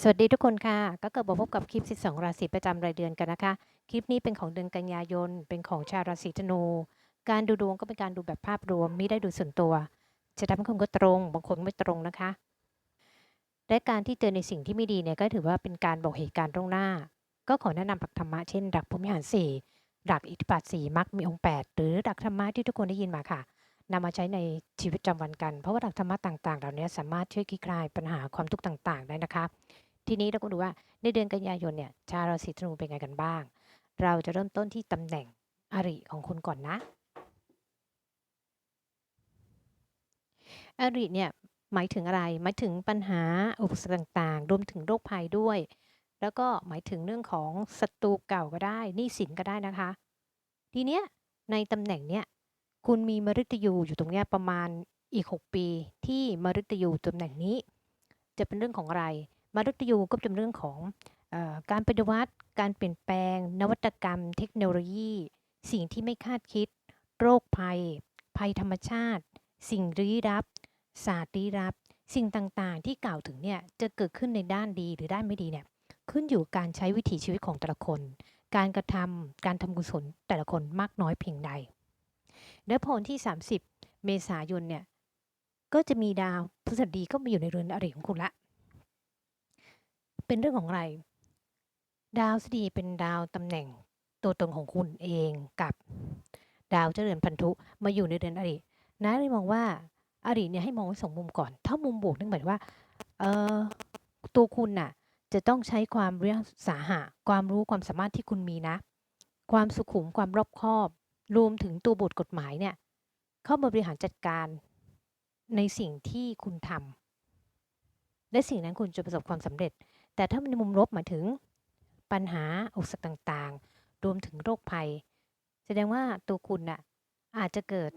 สวัสดีทุกคนค่ะ ก็เกิดมาพบกับคลิป 12 ราศีประจำรายเดือนกันนะคะ คลิปนี้เป็นของเดือนกันยายน เป็นของชาวราศีธนู การดูดวงก็เป็นการดูแบบภาพรวมไม่ได้ดูส่วนตัว จะทำให้คนก็ตรง บางคนไม่ตรงนะคะ และการที่เจอในสิ่งที่ไม่ดีเนี่ยก็ถือว่าเป็นการบอกเหตุการณ์ตรงหน้า ก็ขอแนะนำหลักธรรมะเช่นหลักพรหมิหารสี่หลักอิทธิบาทสี่มรรคมีองค์แปดหรือหลักธรรมะที่ทุกคนได้ยินมาค่ะนำมาใช้ในชีวิตประจำวันกัน เพราะว่าหลักธรรมะต่างๆ เหล่านี้สามารถช่วยคลี่คลายปัญหาความทุกข์ต่างๆ ได้นะคะ ทีนี้เราก็ดูว่าในเดือนกันยายนเนี่ยชาวราศีธนูเป็นไงกันบ้าง เราจะเริ่มต้นที่ตำแหน่งอริของคุณก่อนนะ อริเนี่ยหมายถึงอะไร หมายถึงปัญหาอุปสรรคต่างๆ รวมถึงโรคภัยด้วย แล้วก็หมายถึงเรื่องของศัตรูเก่าก็ได้หนี้สินก็ได้นะคะ ทีเนี้ยในตำแหน่งเนี้ยคุณมีมฤตยูอยู่ตรงเนี้ยประมาณอีก 6 ปีที่มฤตยูตำแหน่งนี้ จะเป็นเรื่องของอะไร มฤตยูก็จะเป็นเรื่องของอการปฏิวัติ การเปลี่ยนแปลง นวัตกรรม เทคโนโลยี สิ่งที่ไม่คาดคิด โรคภัย ภัยธรรมชาติ สิ่งลี้ลับ ศาสตร์ลี้ลับ สิ่งต่างๆ ที่กล่าวถึงเนี่ยจะเกิดขึ้นในด้านดีหรือด้านไม่ดีเนี่ยขึ้นอยู่การใช้วิถีชีวิตของแต่ละคน การกระทำการทำกุศลแต่ละคนมากน้อยเพียงใด และพอวันที่ 30 เมษายนเนี่ยก็จะมีดาวพฤหัสดีก็มาอยู่ในเรือนอริของคุณละ เป็นเรื่องของอะไร ดาวสดีเป็นดาวตำแหน่งตัวตนของคุณเองกับดาวเจริญพันธุมาอยู่ในเรือนอรินะเลยมองว่าอริเนี่ยให้มองไว้สองมุมก่อน ถ้ามุมบวกนั่นหมายว่าเออตัวคุณน่ะจะต้องใช้ความเรียกสาหะ ความรู้ความสามารถที่คุณมีนะ ความสุขุมความรอบคอบ รวมถึงตัวบทกฎหมายเนี่ย เข้ามาบริหารจัดการในสิ่งที่คุณทำและสิ่งนั้นคุณจะประสบความสำเร็จ แต่ถ้าในมุมลบหมายถึงปัญหาอุปสรรคต่างๆ รวมถึงโรคภัย แสดงว่าตัวคุณน่ะอาจจะเกิด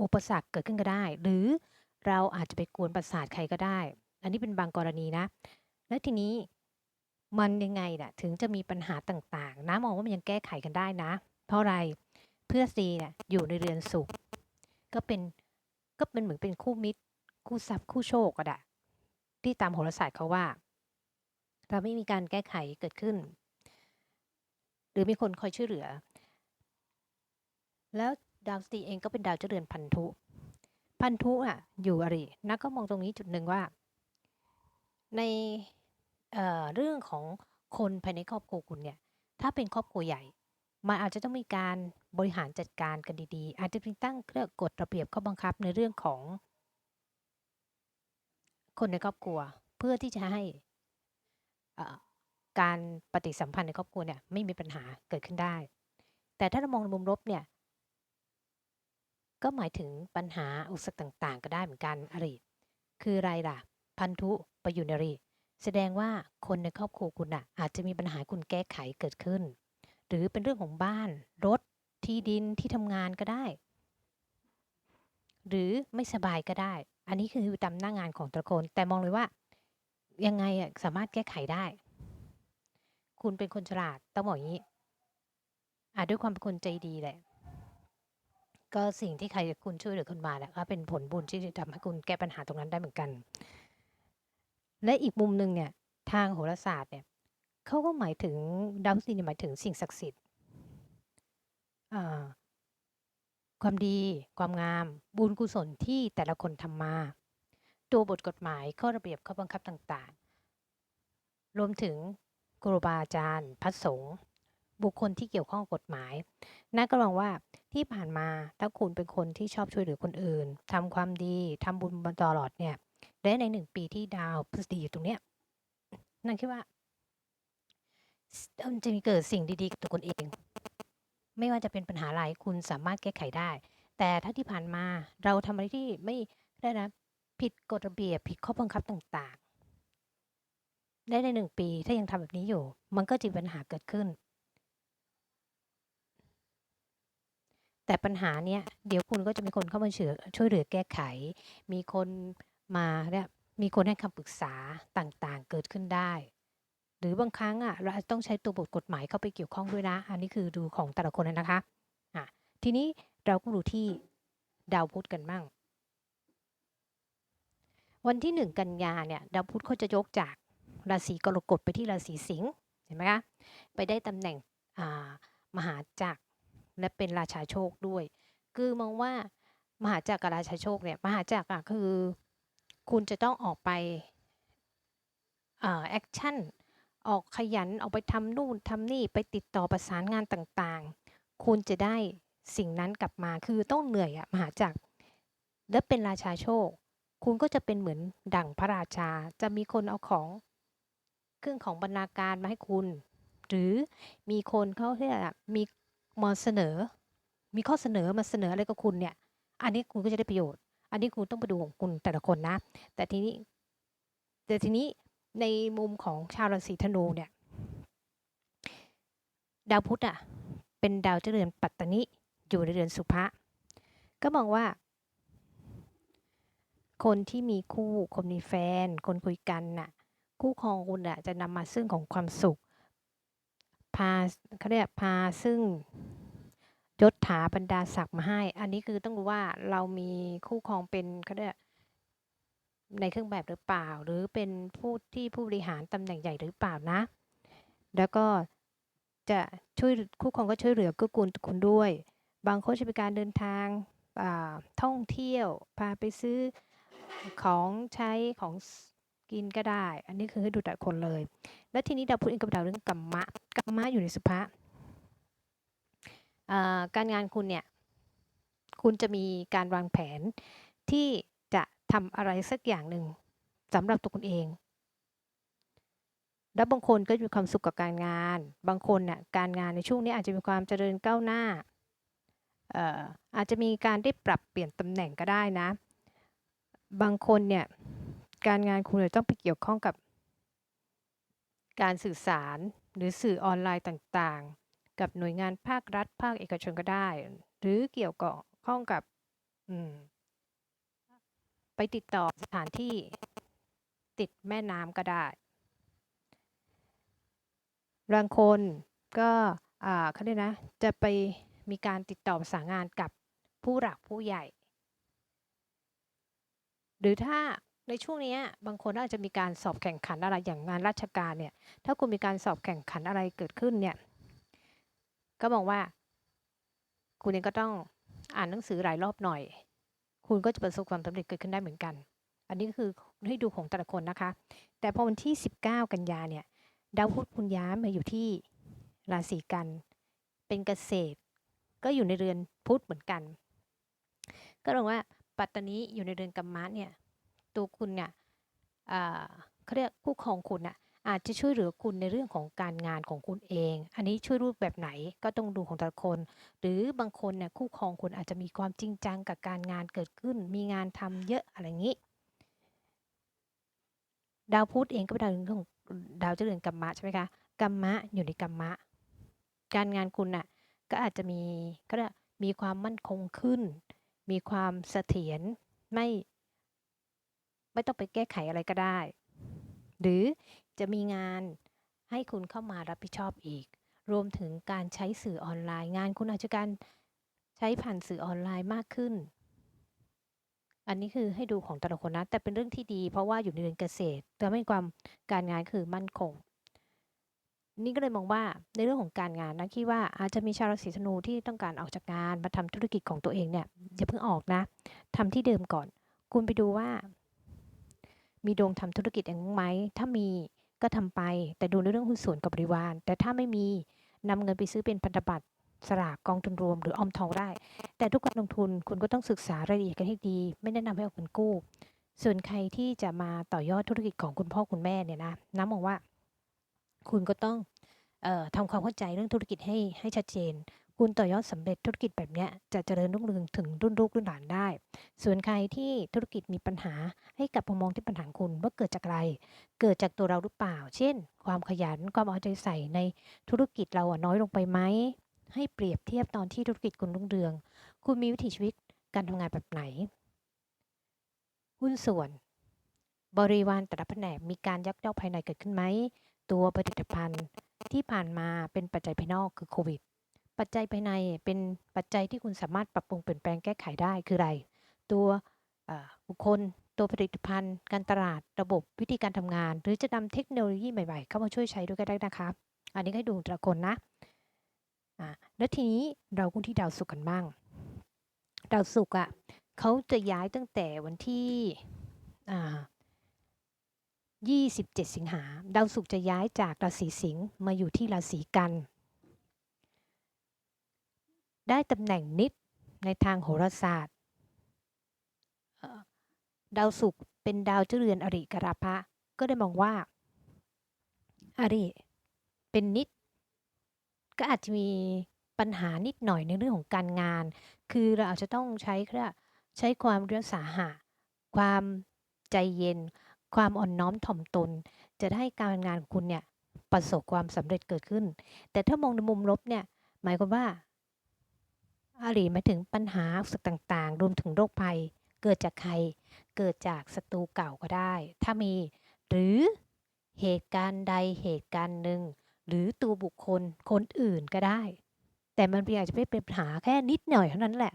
อุปสรรคเกิดขึ้นก็ได้ หรือเราอาจจะไปกวนประสาทใครก็ได้ อันนี้เป็นบางกรณีนะ และทีนี้มันยังไงน่ะถึงจะมีปัญหาต่างๆ นะมองว่ามันยังแก้ไขกันได้นะ เพราะอะไรเพื่อซีเนี่ยอยู่ในเรือนสุข ก็เป็นก็เป็นเหมือนเป็นคู่มิตร คู่ทรัพย์คู่โชคก็ได้ ที่ตามโหราศาสตร์เขาว่าเราไม่มีการแก้ไขเกิดขึ้น หรือมีคนคอยช่วยเหลือ แล้วดาวสตีเองก็เป็นดาวเจริญพันธุ พันธุอะอยู่อรินักก็มองตรงนี้จุดหนึ่งว่า ในเเรื่องของคนภายในครอบครัวคุณเนี่ย ถ้าเป็นครอบครัวใหญ่ มันอาจจะต้องมีการบริหารจัดการกันดีๆ อาจจะมีตั้งเครื่องกฎระเบียบข้อบังคับในเรื่องของ คนในครอบครัว เพื่อที่จะให้การปฏิสัมพันธ์ในครอบครัวเนี่ยไม่มีปัญหาเกิดขึ้นได้ แต่ถ้าเรามองในมุมลบเนี่ยก็หมายถึงปัญหาอุปสรรคต่าง ๆ ก็ได้เหมือนกันอริคืออะไรล่ะ พันธุไปอยู่ในอริแสดงว่าคนในครอบครัวคุณน่ะอาจจะมีปัญหาคุณแก้ไขเกิดขึ้น หรือเป็นเรื่องของบ้าน รถ ที่ดินที่ทำงานก็ได้ หรือไม่สบายก็ได้ อันนี้คือตามหน้างานของต่ละคนแต่มองเลยว่า ยังไงอะสามารถแก้ไขได้ คุณเป็นคนฉลาดต้องบอกอย่างงี้อาด้วยความเป็นคนใจดีแหละ ก็สิ่งที่ใครคุณช่วยเหลือคุณมาแหละก็เป็นผลบุญที่ทำให้คุณแก้ปัญหาตรงนั้นได้เหมือนกัน และอีกมุมหนึ่งเนี่ย ทางโหราศาสตร์เนี่ยเขาก็หมายถึงดาวพฤหัสบดีเนี่ยหมายถึงสิ่งศักดิ์สิทธิ์อ่า ความดี ความงาม บุญกุศลที่แต่ละคนทำมา ตัวบทกฎหมายข้อระเบียบข้อบังคับต่างๆ รวมถึงครูบาอาจารย์พระสงฆ์บุคคลที่เกี่ยวข้องกับกฎหมายน่าก็ลองว่าที่ผ่านมาถ้าคุณเป็นคนที่ชอบช่วยเหลือคนอื่นทำความดีทำบุญมาตลอดเนี่ยและในหนึ่งปีที่ดาวพฤหัสบดีอยู่ตรงเนี้ยนั่นคิดว่ามันจะมีเกิดสิ่งดีๆกับตัวคุณเอง ไม่ว่าจะเป็นปัญหาอะไรคุณสามารถแก้ไขได้ แต่ถ้าที่ผ่านมาเราทำอะไรที่ไม่ได้นะผิดกฎระเบียบผิดข้อบังคับต่างๆ ได้ในหนึ่งปีถ้ายังทำแบบนี้อยู่ มันก็จะมีปัญหาเกิดขึ้น แต่ปัญหาเนี้ยเดี๋ยวคุณก็จะมีคนเข้ามาช่วยช่วยเหลือแก้ไข มีคนมาเนี่ยมีคนให้คำปรึกษาต่างๆ เกิดขึ้นได้ หรือบางครั้งอะเราต้องใช้ตัวบทกฎหมายเข้าไปเกี่ยวข้องด้วยนะ อันนี้คือดูของแต่ละคนเลยนะคะอะทีนี้เราก็ดูที่ดาวพุธกันบ้าง วันที่หนึ่งกันยาเนี่ยดาวพุธเขาจะยกจากราศีกรกฎไปที่ราศีสิงห์เห็นไหมคะไปได้ตำแหน่งอ่ามหาจักรและเป็นราชาโชคด้วย คือมองว่ามหาจักรกับราชาโชคเนี่ยมหาจักรอะคือ คุณจะต้องออกไปแอคชั่น ออกขยันออกไปทำนู่นทำนี่ไปติดต่อประสานงานต่างๆ คุณจะได้สิ่งนั้นกลับมาคือต้องเหนื่อยอะมหาจักรและเป็นราชาโชค คุณก็จะเป็นเหมือนดั่งพระราชาจะมีคนเอาของ เครื่องของบรรณาการมาให้คุณ หรือมีคนเขาเรียกมีมาเสนอ มีข้อเสนอมาเสนออะไรกับคุณเนี่ย อันนี้คุณก็จะได้ประโยชน์ อันนี้คุณต้องไปดูของคุณแต่ละคนนะ แต่ทีนี้ แต่ทีนี้ ในมุมของชาวราศีธนูเนี่ย ดาวพุธอะ เป็นดาวเจริญปัตตนิอยู่ในเดือนสุภะก็มองว่า คนที่มีคู่คนมีแฟน คนคุยกันน่ะ คู่ครองคุณอะจะนำมาซึ่งของความสุข พาเขาเรียกพาซึ่งยศถาบรรดาศักดิ์มาให้ อันนี้คือต้องรู้ว่าเรามีคู่ครองเป็นเขาเรียก ในเครื่องแบบหรือเปล่า หรือเป็นผู้ที่ผู้บริหารตำแหน่งใหญ่หรือเปล่านะ แล้วก็จะช่วยคู่ครองก็ช่วยเหลือกื้อกูลคุณด้วย บางคนจะเป็นการเดินทางท่องเที่ยว พาไปซื้อของใช้ของกินก็ได้ อันนี้คือให้ดูแต่คนเลย และทีนี้ดาวพุธเองกับดาวเรื่องกรรมะกรรมะอยู่ในสุภะการงานคุณเนี่ย คุณจะมีการวางแผนที่ ทำอะไรสักอย่างหนึ่งสำหรับตัวคุณเอง แล้วบางคนก็มีความสุขกับการงาน บางคนเนี่ยการงานในช่วงนี้อาจจะมีความเจริญก้าวหน้าอาจจะมีการได้ปรับเปลี่ยนตำแหน่งก็ได้นะ บางคนเนี่ยการงานคุณจะต้องไปเกี่ยวข้องกับ การสื่อสารหรือสื่อออนไลน์ต่างๆ กับหน่วยงานภาครัฐภาคเอกชนก็ได้ หรือเกี่ยวข้องกับ ไปติดต่อสถานที่ติดแม่น้ำก็ได้บางคนก็เขาเรียกนะ จะไปมีการติดต่อประสานงานกับผู้หลักผู้ใหญ่ หรือถ้าในช่วงนี้บางคนอาจจะมีการสอบแข่งขันอะไรอย่างงานราชการเนี่ย ถ้าคุณมีการสอบแข่งขันอะไรเกิดขึ้นเนี่ย ก็บอกว่า คุณเองก็ต้องอ่านหนังสือหลายรอบหน่อย คุณก็จะประสบความสำเร็จเกิดขึ้นได้เหมือนกัน อันนี้ก็คือให้ดูของแต่ละคนนะคะ แต่พอวันที่ 19 กันยาเนี่ยดาวพุธคุณย้ายมาอยู่ที่ราศีกัน เป็นเกษตร ก็อยู่ในเรือนพุธเหมือนกัน ก็เรียกว่าปัตตานีอยู่ในเรือนกัมมะเนี่ยตัวคุณเนี่ยเขาเรียกคู่ครองคุณอะ อาจจะช่วยเหลือคุณในเรื่องของการงานของคุณเอง อันนี้ช่วยรูปแบบไหนก็ต้องดูของแต่ละคน หรือบางคนเนี่ยคู่ครองคุณอาจจะมีความจริงจังกับการงานเกิดขึ้น มีงานทำเยอะอะไรอย่างนี้ ดาวพุธเองก็เป็นดาวของดาวเจริญกัมมะใช่ไหมคะกัมมะอยู่ในกัมมะ การงานคุณน่ะก็อาจจะมีก็มีความมั่นคงขึ้น มีความเสถียรไม่ ไม่ต้องไปแก้ไขอะไรก็ได้ หรือ จะมีงานให้คุณเข้ามารับผิดชอบอีก รวมถึงการใช้สื่อออนไลน์ งานคุณอาจจะการใช้ผ่านสื่อออนไลน์มากขึ้น อันนี้คือให้ดูของแต่ละคนนะแต่เป็นเรื่องที่ดี เพราะว่าอยู่ในเรือนเกษตรแต่ไม่ความการงานคือมั่นคงนี่ก็เลยมองว่าในเรื่องของการงานนะคิดว่าอาจจะมีชาวราศีธนูที่ต้องการออกจากงานมาทำธุรกิจของตัวเองเนี่ยอย่าเพิ่งออกนะทำที่เดิมก่อน คุณไปดูว่า มีดวงทำธุรกิจเองไหมถ้ามี ก็ทำไป แต่ดูในเรื่องหุ้นส่วนกับบริวาร แต่ถ้าไม่มีนำเงินไปซื้อเป็นพันธบัตรสลากกองทุนรวมหรือออมทองได้ แต่ทุกการลงทุนคุณก็ต้องศึกษารายละเอียดกันให้ดี ไม่แนะนำให้เอาเงินกู้ ส่วนใครที่จะมาต่อยอดธุรกิจของคุณพ่อคุณแม่เนี่ยนะน้ำมองว่า คุณก็ต้องออทำความเข้าใจเรื่องธุรกิจให้ให้ชัดเจน คุณต่อยอดสำเร็จธุรกิจแบบนี้จะเจริญรุ่งเรืองถึงรุ่นลูกรุ่นหลานได้ ส่วนใครที่ธุรกิจมีปัญหาให้กับมองที่ปัญหาคุณว่าเกิดจากอะไร เกิดจากตัวเราหรือเปล่า เช่น ความขยันความเอาใจใส่ในธุรกิจเราน้อยลงไปไหมให้เปรียบเทียบตอนที่ธุรกิจคุณรุ่งเรือง คุณมีวิถีชีวิตการทำงานแบบไหน หุ้นส่วน บริวารแต่ละแผนกมีการยักยอกภายในเกิดขึ้นไหมตัวผลิตภัณฑ์ที่ผ่านมาเป็นปัจจัยภายนอกคือโควิด ปัจจัยภายในเป็นปัจจัยที่คุณสามารถปรับปรุงเปลี่ยนแปลงแก้ไขได้คืออะไร ตัวบุคคล ตัวผลิตภัณฑ์ การตลาดระบบวิธีการทำงาน หรือจะนำเทคโนโลยีใหม่ ๆ เข้ามาช่วยใช้ด้วยก็ได้นะคะ อันนี้ให้ดูแต่ละคนนะอ่าแล้วทีนี้เราก็ที่ดาวศุกร์กันบ้าง ดาวศุกร์อะเขาจะย้ายตั้งแต่วันที่อ่า27 สิงหาดาวศุกร์จะย้ายจากราศีสิงห์มาอยู่ที่ราศีกัน ได้ตำแหน่งนิดในทางโหราศาสตร์ ดาวศุกร์เป็นดาวเจ้าเรือนอริกราพะ ก็ได้มองว่า อริ เป็นนิด ก็อาจจะมีปัญหานิดหน่อยในเรื่องของการงาน คือเราอาจจะต้องใช้เรียกใช้ความเรียกสาหะ ความใจเย็น ความอ่อนน้อมถ่อมตน จะได้การงานของคุณเนี่ยประสบความสำเร็จเกิดขึ้น แต่ถ้ามองในมุมลบเนี่ย หมายความว่า อาริหมายถึงปัญหาสึกต่างๆ รวมถึงโรคภัย เกิดจากใคร เกิดจากศัตรูเก่าก็ได้ ถ้ามี หรือเหตุการณ์ใดเหตุการณ์หนึ่ง หรือตัวบุคคลคนอื่นก็ได้ แต่มันอาจจะไม่เป็นปัญหาแค่นิดหน่อยเท่านั้นแหละ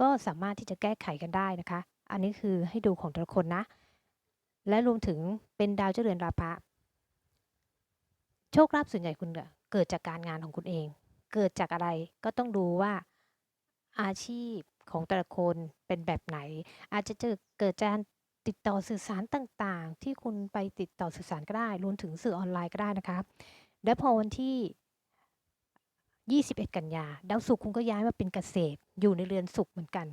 ก็สามารถที่จะแก้ไขกันได้นะคะ อันนี้คือให้ดูของแต่ละคนนะ และรวมถึงเป็นดาวเจ้าเรือนราพะโชคลาภส่วนใหญ่คุณเกิดจากการงานของคุณเอง เกิดจากอะไรก็ต้องดูว่า อาชีพของแต่ละคนเป็นแบบไหน อาจจะเจอเกิดจากติดต่อสื่อสารต่างๆ ที่คุณไปติดต่อสื่อสารก็ได้รวมถึงสื่อออนไลน์ก็ได้นะคะและพอวันที่ 21 กันยาดาวศุกร์คุณก็ย้ายมาเป็นเกษตรอยู่ในเรือนศุกร์เหมือนกัน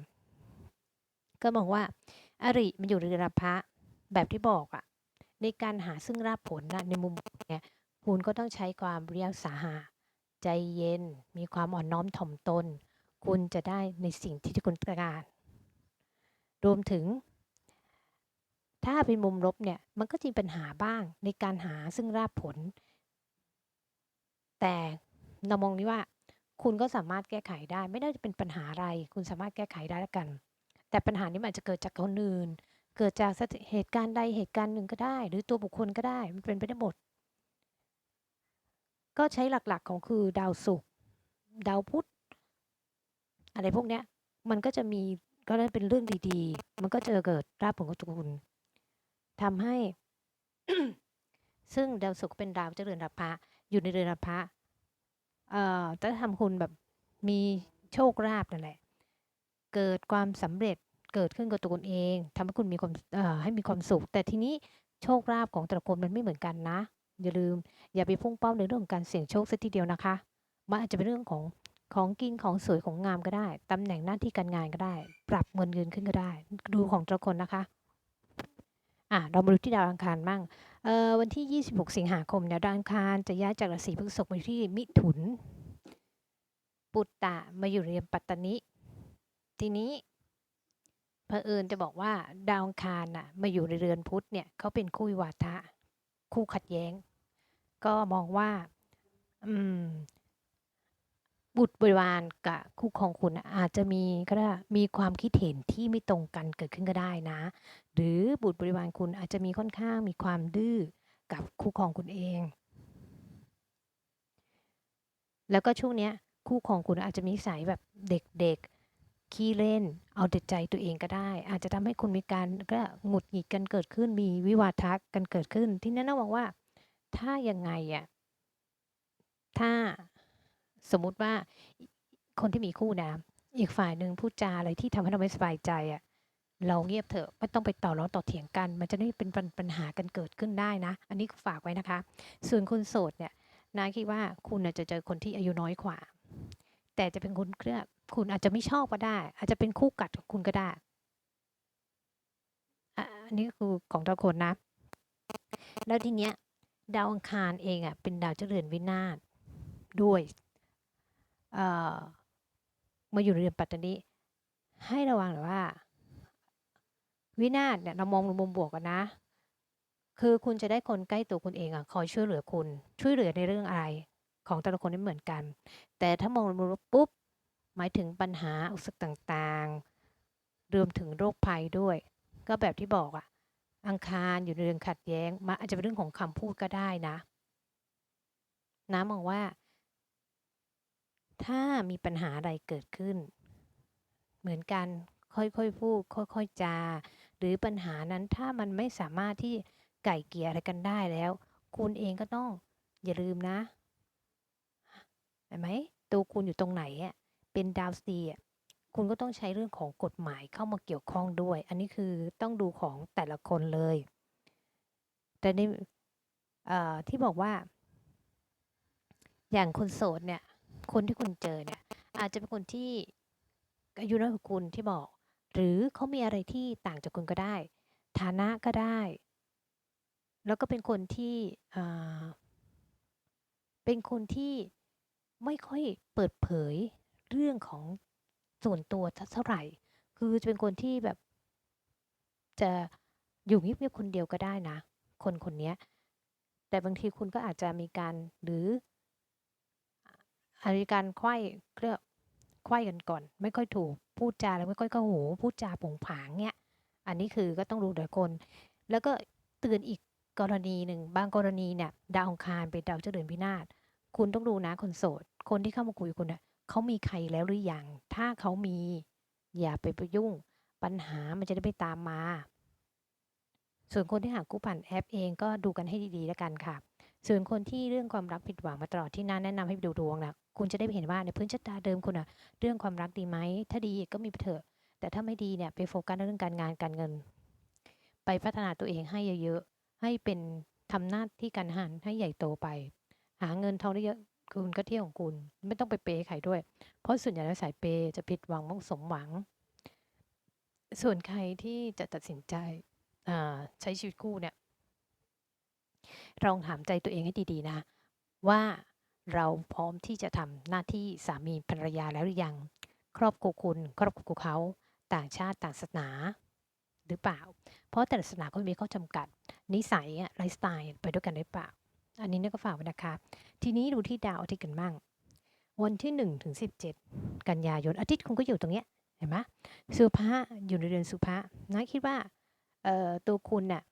ก็มองว่าอริมันอยู่ในเรือนระแบบที่บอกอะในการหาซึ่งราบผลนะในมุมเนี่ยคุณก็ต้องใช้ความเรียกสาหะใจเย็น มีความอ่อนน้อมถ่อมตน คุณจะได้ในสิ่งที่คุณต้องการ รวมถึง ถ้าเป็นมุมลบเนี่ย มันก็จะมีปัญหาบ้างในการหาซึ่งราบผล แต่เรามองนี้ว่า คุณก็สามารถแก้ไขได้ ไม่ได้จะเป็นปัญหาอะไร คุณสามารถแก้ไขได้แล้วกัน แต่ปัญหานี้มันอาจจะเกิดจากคนอื่น เกิดจากเหตุการณ์ใดเหตุการณ์หนึ่งก็ได้ หรือตัวบุคคลก็ได้ มันเป็นไปได้หมดก็ใช้หลักๆของคือดาวศุกร์ดาวพุธ อะไรพวกเนี้ยมันก็จะมีก็ได้เป็นเรื่องดีๆ มันก็จะเกิดราบผลของคุณทำให้ ซึ่งดาวศุกร์เป็นดาวเจ้าเรือนราพะอยู่ในเรือนราพะเอ่อจะทำคุณแบบมีโชคลาภนั่นแหละ เกิดความสำเร็จเกิดขึ้นกับตัวคุณเองทำให้คุณมีความเอ่อให้มีความสุข แต่ทีนี้โชคลาภของแต่ละคนมันไม่เหมือนกันนะ อย่าลืม อย่าไปพุ่งเป้าในเรื่องของการเสี่ยงโชคซะทีเดียวนะคะ มันอาจจะเป็นเรื่องของ ของกินของสวยของงามก็ได้ตำแหน่งหน้าที่การงานก็ได้ ปรับเงินเดือนขึ้นก็ได้ ดูของแต่ละคนนะคะอะเรามาดูที่ดาวอังคารบ้างเอ่อวันที่ 26 สิงหาคมเนี่ยดาวอังคารจะย้ายจากราศีพฤษภมาอยู่ที่มิถุน ปุตตะมาอยู่เรียนปัตตานิทีนี้เผอิญจะบอกว่าดาวอังคารน่ะมาอยู่ในเรือนพุธเนี่ยเขาเป็นคู่วิวาทะ คู่ขัดแย้ง ก็มองว่า อืม บุตรบริวารกับคู่ครองคุณน่ะอาจจะมีก็ได้มีความคิดเห็นที่ไม่ตรงกันเกิดขึ้นก็ได้นะ หรือบุตรบริวารคุณอาจจะมีค่อนข้างมีความดื้อกับคู่ครองคุณเอง แล้วก็ช่วงเนี้ยคู่ครองคุณอาจจะมีนิสัยแบบเด็กๆขี้เล่น เอาแต่ใจตัวเองก็ได้ อาจจะทำให้คุณมีการก็หงุดหงิดกันเกิดขึ้น มีวิวาทะกันเกิดขึ้น ที่นั่นนะบอกว่า ถ้ายังไงอะถ้า สมมุติว่าคนที่มีคู่นะอีกฝ่ายหนึ่งพูดจาอะไรที่ทำให้เราไม่สบายใจอะเราเงียบเถอะไม่ต้องไปต่อร้องต่อเถียงกัน มันจะไม่เป็นปัญหากันเกิดขึ้นได้นะ อันนี้ฝากไว้นะคะ ส่วนคนโสดเนี่ยนายคิดว่าคุณจะเจอคนที่อายุน้อยกว่า แต่จะเป็นคนเครียดคุณอาจจะไม่ชอบก็ได้ อาจจะเป็นคู่กัดของคุณก็ได้อะนนี้คือของแต่ละคนนะ แล้วทีเนี้ยดาวอังคารเองอะเป็นดาวเจริญวินาศด้วย มาอยู่ในเรือนปัตตานีให้ระวังหน่อว่า วินาศเนี่ยเรามองมุมบวกกันนะ คือคุณจะได้คนใกล้ตัวคุณเองอะคอยช่วยเหลือคุณ ช่วยเหลือในเรื่องอะไร ของแต่ละคนไม่เหมือนกัน แต่ถ้ามองมุมลบปุ๊บหมายถึงปัญหาอุปสรรคต่างๆรวมถึงโรคภัยด้วย ก็แบบที่บอกอะ อังคารอยู่ในเรื่องขัดแย้งมาอาจจะเป็นเรื่องของคำพูดก็ได้นะ น้ำมองว่า ถ้ามีปัญหาอะไรเกิดขึ้น เหมือนกันค่อยๆพูดค่อยๆจา หรือปัญหานั้นถ้ามันไม่สามารถที่ไก่เกี่ยอะไรกันได้แล้ว คุณเองก็ต้องอย่าลืมนะเห็นไหมตัวคุณอยู่ตรงไหนอะเป็นดาวซีอะคุณก็ต้องใช้เรื่องของกฎหมายเข้ามาเกี่ยวข้องด้วย อันนี้คือต้องดูของแต่ละคนเลย แต่ในที่บอกว่า อย่างคนโสดเนี่ย คนที่คุณเจอเนี่ยอาจจะเป็นคนที่อายุน้อยกว่าคุณที่บอก หรือเขามีอะไรที่ต่างจากคุณก็ได้ ฐานะก็ได้ แล้วก็เป็นคนที่เป็นคนที่ไม่ค่อยเปิดเผยเรื่องของส่วนตัวเท่าไหร่ คือจะเป็นคนที่แบบ จะอยู่เงียบๆคนเดียวก็ได้นะ คนคนนี้แต่บางทีคุณก็อาจจะมีการหรือ อาจจะมีการไข้เรียกไขว้กันก่อน ไม่ค่อยถูกพูดจาแล้วไม่ค่อยเข้าหูพูดจาผงผางเนี้ยอันนี้คือก็ต้องดูแต่คน แล้วก็เตือนอีกกรณีหนึ่งบางกรณีเนี่ยดาวองคารเป็นดาวเจริญพินาศคุณต้องดูนะคนโสด คนที่เข้ามาคุยคุณเนี่ยเขามีใครแล้วหรือยังถ้าเขามีอย่าไปไปยุ่ง ปัญหามันจะได้ไม่ตามมา ส่วนคนที่หากู้ผ่านแอปเองก็ดูกันให้ดีๆแล้วกันค่ะ ส่วนคนที่เรื่องความรักผิดหวังมาตลอดที่น่าแนะนำให้ดูดวงนะ คุณจะได้เห็นว่าในพื้นชะตาเดิมคุณอะเรื่องความรักดีไหม ถ้าดีก็มีเถอะ แต่ถ้าไม่ดีเนี่ยไปโฟกัสเรื่องการงานการเงิน ไปพัฒนาตัวเองให้เยอะๆ ให้เป็นทำหน้าที่การงานให้ใหญ่โตไป หาเงินทองได้เยอะคุณก็เที่ยวของคุณ ไม่ต้องไปเปย์ใครด้วย เพราะส่วนใหญ่แล้วสายเปย์จะผิดหวังมั่งสมหวัง ส่วนใครที่จะตัดสินใจอ่าใช้ชีวิตคู่เนี่ยลองถามใจตัวเองให้ดีๆนะ ว่า เราพร้อมที่จะทำหน้าที่สามีภรรยาแล้วหรือยัง ครอบครัวคุณ ครอบครัวเขาต่างชาติต่างศาสนาหรือเปล่า เพราะแต่ละศาสนาก็มีข้อจำกัด นิสัยอะไลฟ์สไตล์ไปด้วยกันหรือเปล่า อันนี้เนี่ยก็ฝากไว้นะคะ ทีนี้ดูที่ดาวอาทิตย์กันบ้าง วันที่1ถึง17 กันยายนอาทิตย์คุณก็อยู่ตรงเนี้ยเห็นไหมสุภาอยู่ในเดือนสุภานะคิดว่าตัวคุณน่ะ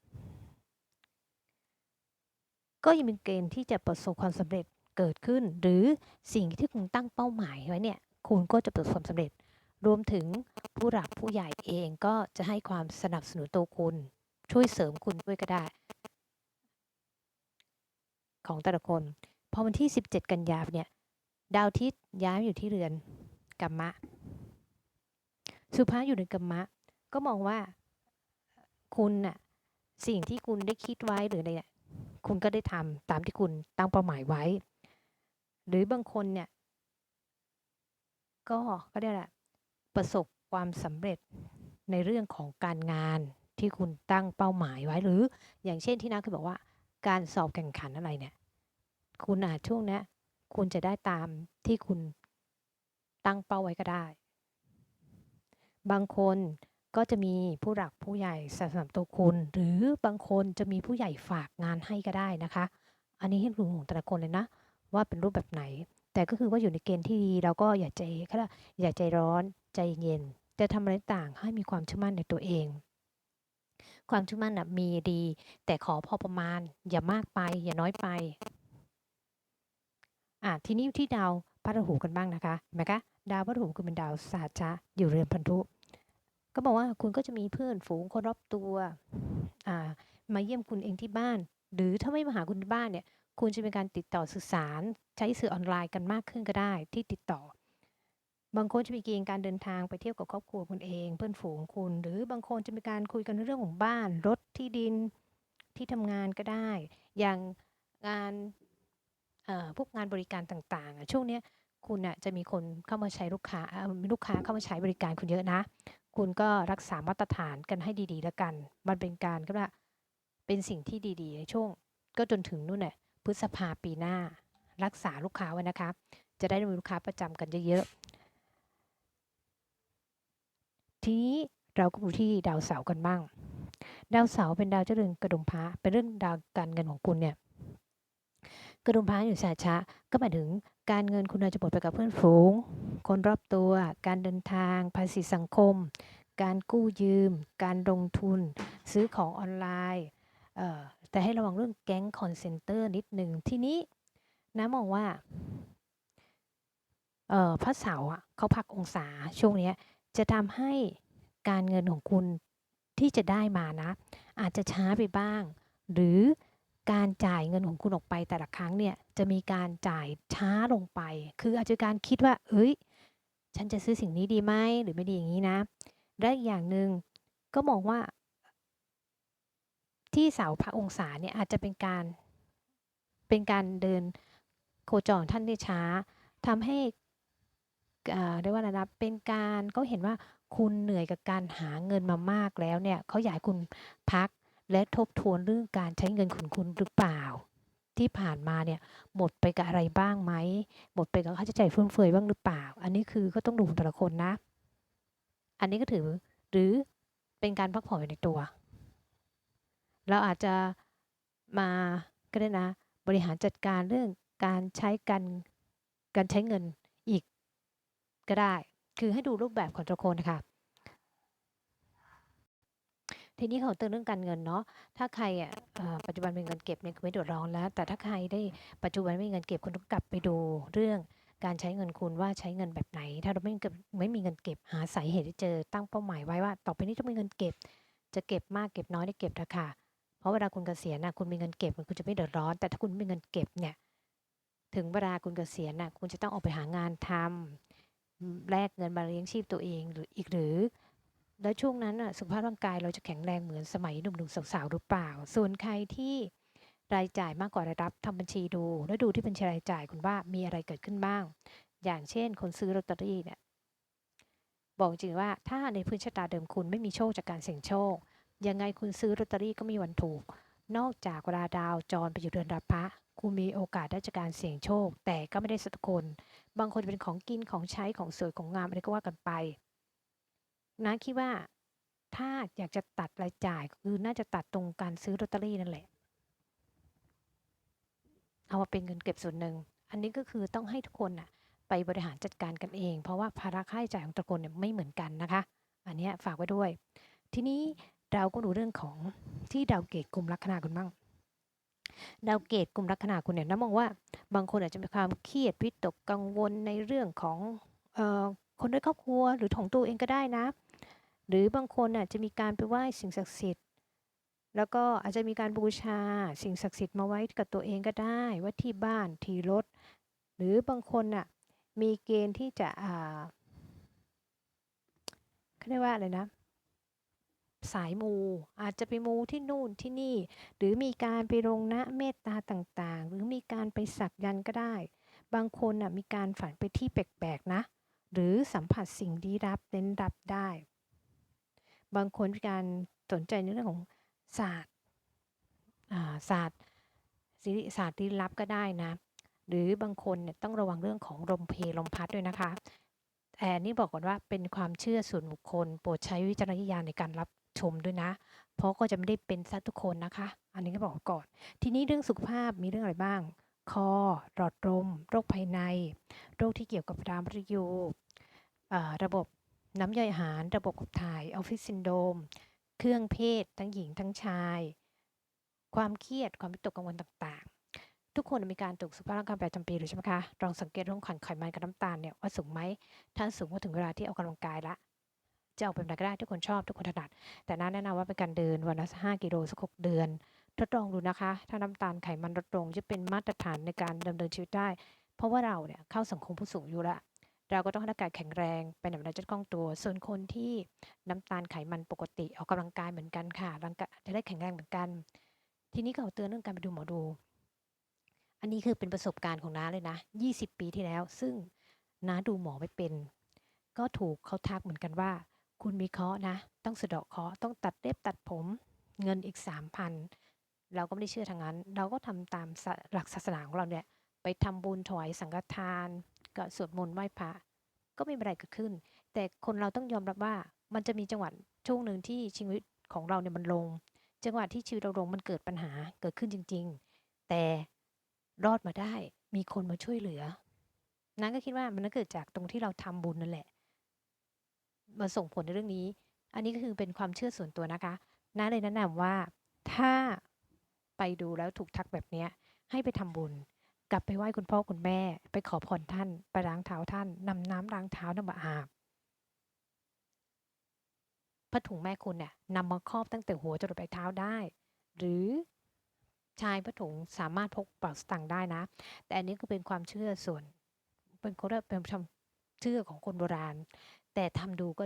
ก็ยังมีเกณฑ์ที่จะประสบความสำเร็จ เกิดขึ้น หรือสิ่งที่คุณตั้งเป้าหมายไว้เนี่ยคุณก็จะประสบความสำเร็จ รวมถึงผู้หลักผู้ใหญ่เองก็จะให้ความสนับสนุนตัวคุณ ช่วยเสริมคุณด้วยก็ได้ ของแต่ละคน พอวันที่ 17 กันยายนเนี่ยดาวอาทิตย์ย้ายอยู่ที่เรือนกัมมะ สุภาอยู่ในกัมมะ ก็มองว่าคุณน่ะสิ่งที่คุณได้คิดไว้หรืออะไรเนี่ยคุณก็ได้ทำตามที่คุณตั้งเป้าหมายไว้ หรือบางคนเนี่ย ก็ก็ได้แหละประสบความสำเร็จในเรื่องของการงานที่คุณตั้งเป้าหมายไว้ หรืออย่างเช่นที่น้าเคยบอกว่า การสอบแข่งขันอะไรเนี่ย คุณอาจช่วงนี้คุณจะได้ตามที่คุณตั้งเป้าไว้ก็ได้ บางคนก็จะมีผู้หลักผู้ใหญ่สนับสนุนตัวคุณ หรือบางคนจะมีผู้ใหญ่ฝากงานให้ก็ได้นะคะ อันนี้ให้รู้ของแต่ละคนเลยนะ ว่าเป็นรูปแบบไหน แต่ก็คือว่าอยู่ในเกณฑ์ที่ดีเราก็อย่าใจก็อย่าใจร้อนใจเย็นแต่ทำอะไรต่างให้มีความเชื่อมั่นในตัวเอง ความเชื่อมั่นนะมีดี แต่ขอพอประมาณ อย่ามากไป อย่าน้อยไปอะทีนี้ที่ดาวพระราหูกันบ้างนะคะเห็นไหมคะดาวพระราหูคือเป็นดาวสาชะอยู่เรือนพันธุก็บอกว่าคุณก็จะมีเพื่อนฝูงคนรอบตัวอ่ามาเยี่ยมคุณเองที่บ้าน หรือถ้าไม่มาหาคุณที่บ้านเนี่ย คุณจะเป็นการติดต่อสื่อสาร ใช้สื่อออนไลน์กันมากขึ้นก็ได้ที่ติดต่อ บางคนจะมีเกณฑ์การเดินทางไปเที่ยวกับครอบครัวคุณเอง เพื่อนฝูงคุณ หรือบางคนจะมีการคุยกันเรื่องของบ้าน รถที่ดินที่ทำงานก็ได้ อย่างงานพวกงานบริการต่างๆ ช่วงนี้คุณจะมีคนเข้ามาใช้ลูกค้ามีลูกค้าเข้ามาใช้บริการคุณเยอะนะ คุณก็รักษามาตรฐานกันให้ดีๆแล้วกัน มันเป็นการก็ว่าเป็นสิ่งที่ดีๆ ในช่วงก็จนถึงนู่นน่ะ พฤษภาปีหน้า รักษาลูกค้าไว้นะคะ จะได้มีลูกค้าประจำกันเยอะๆ ทีนี้เราก็ดูที่ดาวเสาร์กันบ้าง ดาวเสาร์เป็นดาวเจริญกระดุมพระเป็นเรื่องดาวการเงินของคุณเนี่ย กระดุมพระอยู่สาชะก็หมายถึงการเงินคุณอาจจะหมดไปกับเพื่อนฝูง คนรอบตัว การเดินทาง ภาษีสังคม การกู้ยืม การลงทุน ซื้อของออนไลน์ แต่ให้ระวังเรื่องแก๊งคอนเซนเตอร์นิดหนึ่งทีนี้นะมองว่าพระเสาร์อะเขาพักองศาช่วงนี้จะทำให้การเงินของคุณที่จะได้มานะ อาจจะช้าไปบ้าง หรือการจ่ายเงินของคุณออกไปแต่ละครั้งเนี่ยจะมีการจ่ายช้าลงไป คืออาจจะการคิดว่า เอ้ย ฉันจะซื้อสิ่งนี้ดีไหมหรือไม่ดีอย่างนี้นะและอีกอย่างหนึ่งก็มองว่า ที่เสาพระองศาเนี่ยอาจจะเป็นการเป็นการเดินโคจรท่านได้ช้าทำให้อ่าเรียกว่าอะไรนะเป็นการเขาเห็นว่าคุณเหนื่อยกับการหาเงินมามากแล้วเนี่ยเขาอยากคุณพักและทบทวนเรื่องการใช้เงินของคุณหรือเปล่า ที่ผ่านมาเนี่ยหมดไปกับอะไรบ้างไหมหมดไปกับค่าใช้จ่ายฟุ่มเฟือยบ้างหรือเปล่า อันนี้คือก็ต้องดูแต่ละคนนะ อันนี้ก็ถือหรือเป็นการพักผ่อนในตัว เราอาจจะมาก็ได้นะ บริหารจัดการเรื่องการใช้การการใช้เงินอีกก็ได้ คือให้ดูรูปแบบของต่ละคนนะคะทีนี้เขาเตือนเรื่องการเงินเนาะ ถ้าใครอะปัจจุบันมีเงินเก็บเนี่ยคือไม่เดือดร้อนแล้ว แต่ถ้าใครได้ปัจจุบันไม่มีเงินเก็บคุณต้องกลับไปดูเรื่องการใช้เงินคุณว่าใช้เงินแบบไหน ถ้าเราไม่มีเงินไม่มีเงินเก็บหาสาเหตุที่เจอตั้งเป้าหมายไว้ว่า ต่อไปนี้ต้องมีเงินเก็บ จะเก็บมากเก็บน้อยได้เก็บนะคะ เพราะเวลาคุณเกษียณน่ะคุณมีเงินเก็บคุณจะไม่เดือดร้อน แต่ถ้าคุณไม่มีเงินเก็บเนี่ย ถึงเวลาคุณเกษียณน่ะคุณจะต้องออกไปหางานทำแลกเงินมาเลี้ยงชีพตัวเองหรืออีกหรือ แล้วช่วงนั้นน่ะสุขภาพร่างกายเราจะแข็งแรงเหมือนสมัยหนุ่มๆสาวๆหรือเปล่า ส่วนใครที่รายจ่ายมากกว่ารายรับทำบัญชีดู แล้วดูที่บัญชีรายจ่ายคุณว่ามีอะไรเกิดขึ้นบ้าง อย่างเช่น คนซื้อลอตเตอรี่เนี่ยบอกจริงว่าถ้าในพื้นชะตาเดิมคุณไม่มีโชคจากการเสี่ยงโชค ยังไงคุณซื้อลอตเตอรี่ก็ไมมีวันถูก นอกจากเวลาดาวจรไปอยู่เดือนรับพระคุณมีโอกาสได้จากการเสี่ยงโชค แต่ก็ไม่ได้สักคน บางคนเป็นของกินของใช้ของสวยของงามอะไรก็ว่ากันไปนะคิดว่าถ้าอยากจะตัดรายจ่ายคือน่าจะตัดตรงการซื้อลอตเตอรี่นั่นแหละ เอามาเป็นเงินเก็บส่วนหนึ่ง อันนี้ก็คือต้องให้ทุกคนน่ะไปบริหารจัดการกันเอง เพราะว่าภาระค่าใช้จ่ายของต่ละคนเนี่ยไม่เหมือนกันนะคะ อันนี้ฝากไว้ด้วย ทีนี้ เราก็ดูเรื่องของที่ดาวเกตกลุ่มลัคนาคุณบ้างดาวเกตกลุ่มลัคนาคุณเนี่ยน้ามองว่าบางคนอาจจะมีความเครียดวิตกกังวลในเรื่องของออคนในครอบครัวหรือของตัวเองก็ได้นะ หรือบางคนอาจจะมีการไปไหว้สิ่งศักดิ์สิทธิ์ แล้วก็อาจจะมีการบูชาสิ่งศักดิ์สิทธิ์มาไว้กับตัวเองก็ได้ไว่าที่บ้านที่รถ หรือบางคนน่ะมีเกณฑ์ที่จะอ่าเขาเรียกว่าอะไรนะ สายมู อาจจะไปมูที่นู่นที่นี่ หรือมีการไปลงนะเมตตาต่างๆ หรือมีการไปสักยันก็ได้ บางคนนะมีการฝันไปที่แปลกๆนะ หรือสัมผัสสิ่งลี้ลับเน้นรับได้ บางคนมีการสนใจในเรื่องของศาสตร์ศาสตร์ศิริศาสตร์ลี้ลับก็ได้นะ หรือบางคนเนี่ยต้องระวังเรื่องของลมเพลลมพัดด้วยนะคะแต่นี่บอกก่อนว่าเป็นความเชื่อส่วนบุคคล โปรดใช้วิจารณญาณในการรับ ชมด้วยนะ เพราะก็จะไม่ได้เป็นซะทุกคนนะคะ อันนี้ก็บอกก่อน ทีนี้เรื่องสุขภาพมีเรื่องอะไรบ้าง คอ หลอดลม โรคภายใน โรคที่เกี่ยวกับดามริยูระบบน้ำย่อยอาหาร ระบบขับถ่าย ออฟฟิศซินโดม เครื่องเพศ ทั้งหญิงทั้งชาย ความเครียด ความวิตกกังวลต่างๆ ทุกคนมีการตรวจสุขภาพร่างกายประจำปีหรือใช่ไหมคะ ลองสังเกตเรื่องของไขมันกับน้ำตาลเนี่ยว่าสูงไหม ถ้าสูงก็ถึงเวลาที่ออกกำลังกายละ จะออกแบบไหนก็ได้ทุกคนชอบทุกคนถนัด แต่น่าแนะนำว่าเป็นการเดินวันละ5กิโลสักหกเดือน ทดลองดูนะคะ ถ้าน้ำตาลไขมันลดลงจะเป็นมาตรฐานในการดำเนินชีวิตได้ เพราะว่าเราเนี่ยเข้าสังคมผู้สูงอายุละเราก็ต้องให้ร่างกายแข็งแรงไปไหนมาไหนจะคล่องตัว ส่วนคนที่น้ำตาลไขมันปกติออกกำลังกายเหมือนกันค่ะร่างกายจะได้แข็งแรงเหมือนกัน ทีนี้เขาเตือนเรื่องการไปดูหมอดู อันนี้คือเป็นประสบการณ์ของน้าเลยนะ 20 ปีที่แล้ว ซึ่งน้าดูหมอไม่เป็น ก็ถูกเขาทักเหมือนกันว่า คุณมีเคราะห์นะ ต้องสะเดาะเคราะห์ต้องตัดเล็บตัดผมเงินอีก3,000เราก็ไม่ได้เชื่อทางนั้น เราก็ทำตามหลักศาสนาของเราเนี่ย ไปทำบุญถวายสังฆทาน ก็สวดมนต์ไหว้พระก็ไม่มีอะไรเกิดขึ้น แต่คนเราต้องยอมรับว่ามันจะมีจังหวะช่วงหนึ่งที่ชีวิตของเราเนี่ยมันลง จังหวะที่ชีวิตเราลงมันเกิดปัญหาเกิดขึ้นจริง ๆ แต่รอดมาได้มีคนมาช่วยเหลือนั้นก็คิดว่ามันน่าเกิดจากตรงที่เราทำบุญนั่นแหละ มาส่งผลในเรื่องนี้ อันนี้ก็คือเป็นความเชื่อส่วนตัวนะคะน้าเลยแนะนำว่าถ้าไปดูแล้วถูกทักแบบเนี้ยให้ไปทำบุญ กลับไปไหว้คุณพ่อคุณแม่ ไปขอพรท่าน ไปล้างเท้าท่านนำน้ำล้างเท้านำมาอาบผ้าถุงแม่คุณเนี่ยนำมาครอบตั้งแต่หัวจรดปลายเท้าได้ หรือชายผ้าถุงสามารถพกเป๋าสตางค์ได้นะ แต่อันนี้ก็เป็นความเชื่อส่วน เป็นคนละเป็นความเชื่อของคนโบราณ แต่ทำดูก็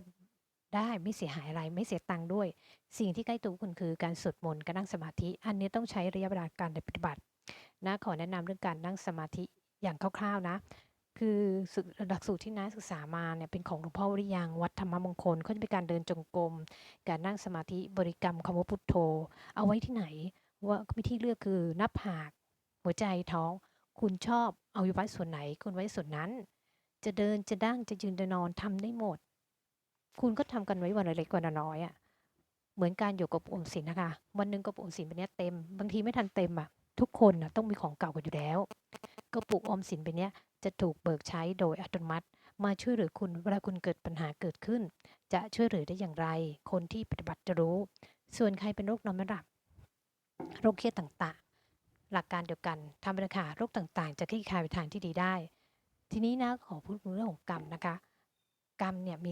ได้ไม่เสียหายอะไรไม่เสียตังค์ด้วย สิ่งที่ใกล้ตัวคุณคือการสวดมนต์การนั่งสมาธิ อันนี้ต้องใช้ระยะเวลาการปฏิบัตินะขอแนะนำเรื่องการนั่งสมาธิอย่างคร่าวๆนะ คือหลักสูตรที่น้าศึกษามาเนี่ยเป็นของหลวงพ่อวริยังวัดธรรมมงคลเขาจะเป็นการเดินจงกรมการนั่งสมาธิบริกรรมคำว่าพุทโธ เอาไว้ที่ไหน ว่าวิธีเลือกคือหน้าผาก หัวใจท้อง คุณชอบเอาไว้ส่วนไหน คุณไว้ส่วนนั้น จะเดินจะนั่งจะยืนจะนอนทำได้หมด คุณก็ทำกันไว้วันละเล็กวันละน้อยอะ่ะเหมือนการอยู่กับออมสินนะคะ วันหนึ่งกระปุกอมสินเป็นเนี้ยเต็ม บางทีไม่ทันเต็มอะ่ะ ทุกคนน่ะต้องมีของเก่ากันอยู่แล้ว กระปุกออมสินเป็นเนี้ยจะถูกเบิกใช้โดยอัตโนมัติ มาช่วยเหลือคุณเวลาคุณเกิดปัญหาเกิดขึ้น จะช่วยเหลือได้อย่างไร คนที่ปฏิบัติจะรู้ ส่วนใครเป็นโรคนอนไม่หลับ โรคเครียดต่างๆ หลักการเดียวกันทำไปเลยค่ะโรคต่างๆ จะคลี่คลายไปทางที่ดีได้ ทีนี้นะขอพูดเรื่องของกรรมนะคะ กรรมเนี่ยมี